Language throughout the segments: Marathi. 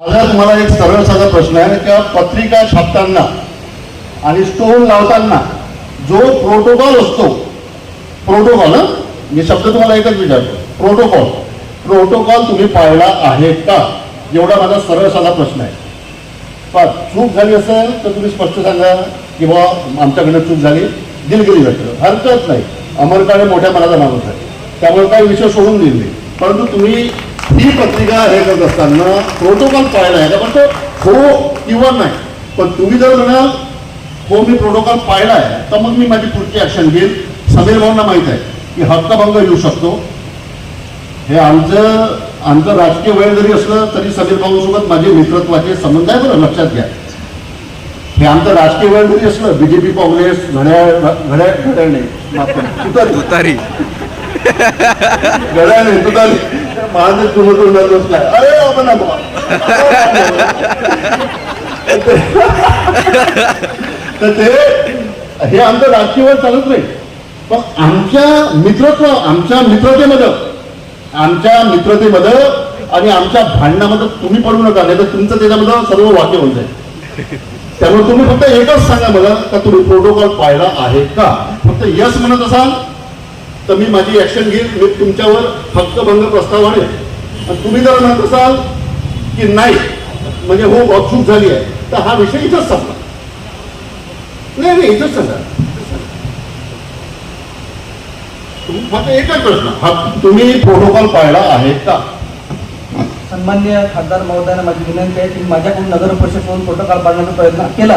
माझा तुम्हाला एक सरळ साधा प्रश्न आहे किंवा पत्रिका छापताना आणि स्टोन लावताना जो प्रोटोकॉल असतो प्रोटोकॉल मी शब्द तुम्हाला एकच विचारतो. प्रोटोकॉल प्रोटोकॉल तुम्ही पाळला आहे का? एवढा माझा सरळ साधा प्रश्न आहे. पण चूक झाली असेल तर तुम्ही स्पष्ट सांगा किंवा आमच्याकडनं चूक झाली. दिलगिरी व्यक्त हरकत नाही. अमरकाळे मोठ्या मनाचा माणूस आहे. त्यामुळे काही विषय सोडून दिले परंतु तुम्ही ही पत्रिका हे करत असताना प्रोटोकॉल पाळला आहे. का पण तो हो किंवा नाही. पण तुम्ही जर म्हणाल हो मी प्रोटोकॉल पाळला आहे तर मग मी माझी पुढची ऍक्शन घेईल. समीर भाऊंना माहीत आहे की हक्कभंग येऊ शकतो. हे आमचं आमचं राजकीय वय जरी असलं तरी समीर भाऊसोबत माझे मित्रत्वाचे संबंध आहे बरं लक्षात घ्या. हे आमचं राजकीय वय जरी असलं बीजेपी काँग्रेस घड्याळ घड्याळ घड्याळ नाही. तुतारी तुतारी. घड्याळ नाही तुतारी. महादेव तुम्ही बसलाय अरे बाबा तर ते हे आमचं राजकीय वय चालत नाही. पण आमच्या मित्रत्व आमच्या मित्रतेमध्ये आमच्या मित्रतेमध्ये आणि आमच्या भांडणामध्ये तुम्ही पडू नका नाही तर तुमचं त्याच्यामध्ये सर्व वाक्य होऊन जाईल. त्यामुळे तुम्ही फक्त एकच सांगा मला का तुम्ही प्रोटोकॉल पाहिला आहे का? फक्त यस म्हणत असाल तर मी माझी ॲक्शन घेईन मी तुमच्यावर हक्कभंग प्रस्ताव आणेल. आणि तुम्ही जर म्हणत असाल की नाही म्हणजे हो चूक झाली आहे तर हा विषय इथंच संपला. नाही नाही इथंच सांगा फक्त एकच प्रश्न. हा तुम्ही प्रोटोकॉल पाळला आहे का? सन्मान्य खासदार महोदयांना माझी विनंती आहे की माझ्याकडून नगर परिषद प्रोटोकॉल पाळण्याचा प्रयत्न केला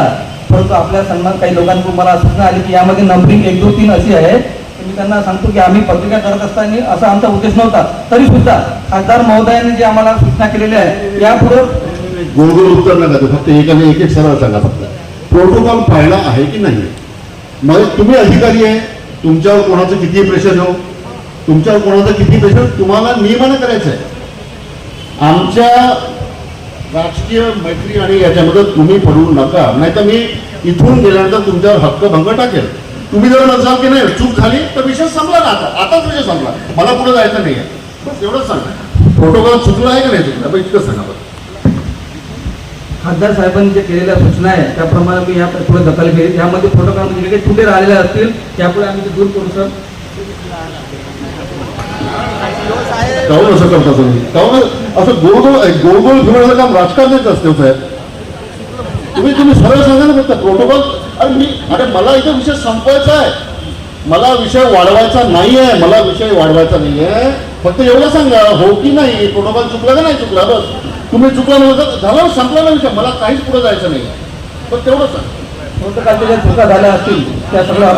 परंतु आपल्या सन्मान काही लोकांकडून मला सूचना आली की यामध्ये नंबरिंग एक दोन तीन अशी आहे मी त्यांना सांगतो की आम्ही पत्रिका करत असताना असा आमचा उद्देश नव्हता. तरी सुद्धा खासदार महोदयांनी जे आम्हाला सूचना केलेल्या आहे यापुढे गोळगोळ गोल उत्तर नका फक्त एकाने एक एक सरळ सांगा फक्त. प्रोटोकॉल पाहिला आहे की नाही? मग तुम्ही अधिकारी आहे तुमच्यावर कोणाचं किती प्रेशर हो तुमच्यावर कोणाचं किती प्रेशर तुम्हाला नियमानं करायचं आहे आमच्या राजकीय मैत्री आणि याच्यामध्ये तुम्ही पडू नका. नाही तर मी इथून गेल्यानंतर तुमच्यावर हक्कभंग टाकेल. तुम्ही जर नसाल की नाही चूक झाली तर विषय संपला ना आता. आताच विषय संपला. मला पुढे जायचं नाही आहे बस एवढंच सांगा प्रोटोकॉल चुकला आहे का नाही चुकला? बरं इतकंच सांगा बरं. खासदार साहेबांनी जे केलेल्या सूचना आहे त्याप्रमाणे मी या पुढे दखल घेईल. यामध्ये प्रोटोकॉलमध्ये जे काही त्रुटी राहिलेल्या असतील त्यापुढे आम्ही ते दूर करू सर. काहून असं करता तुम्ही काहून असं गोल गोल फिरवण्याचं काम राजकारणाच असते साहेब. तुम्ही तुम्ही सरळ सांगा ना फक्त प्रोटोकॉल अरे मी अरे मला इथे विषय संपवायचा आहे. मला विषय वाढवायचा नाही आहे मला विषय वाढवायचा नाही आहे फक्त एवढं सांगा हो की नाही? प्रोटोकॉल चुकला का नाही चुकला? बस. तुम्ही चुकला म्हणजे झालं संपला ना विषय. मला काहीच पुढे जायचं नाही पण तेवढं सांग. प्रोटोकॉलच्या ज्या चुका झाल्या असतील त्या सगळ्या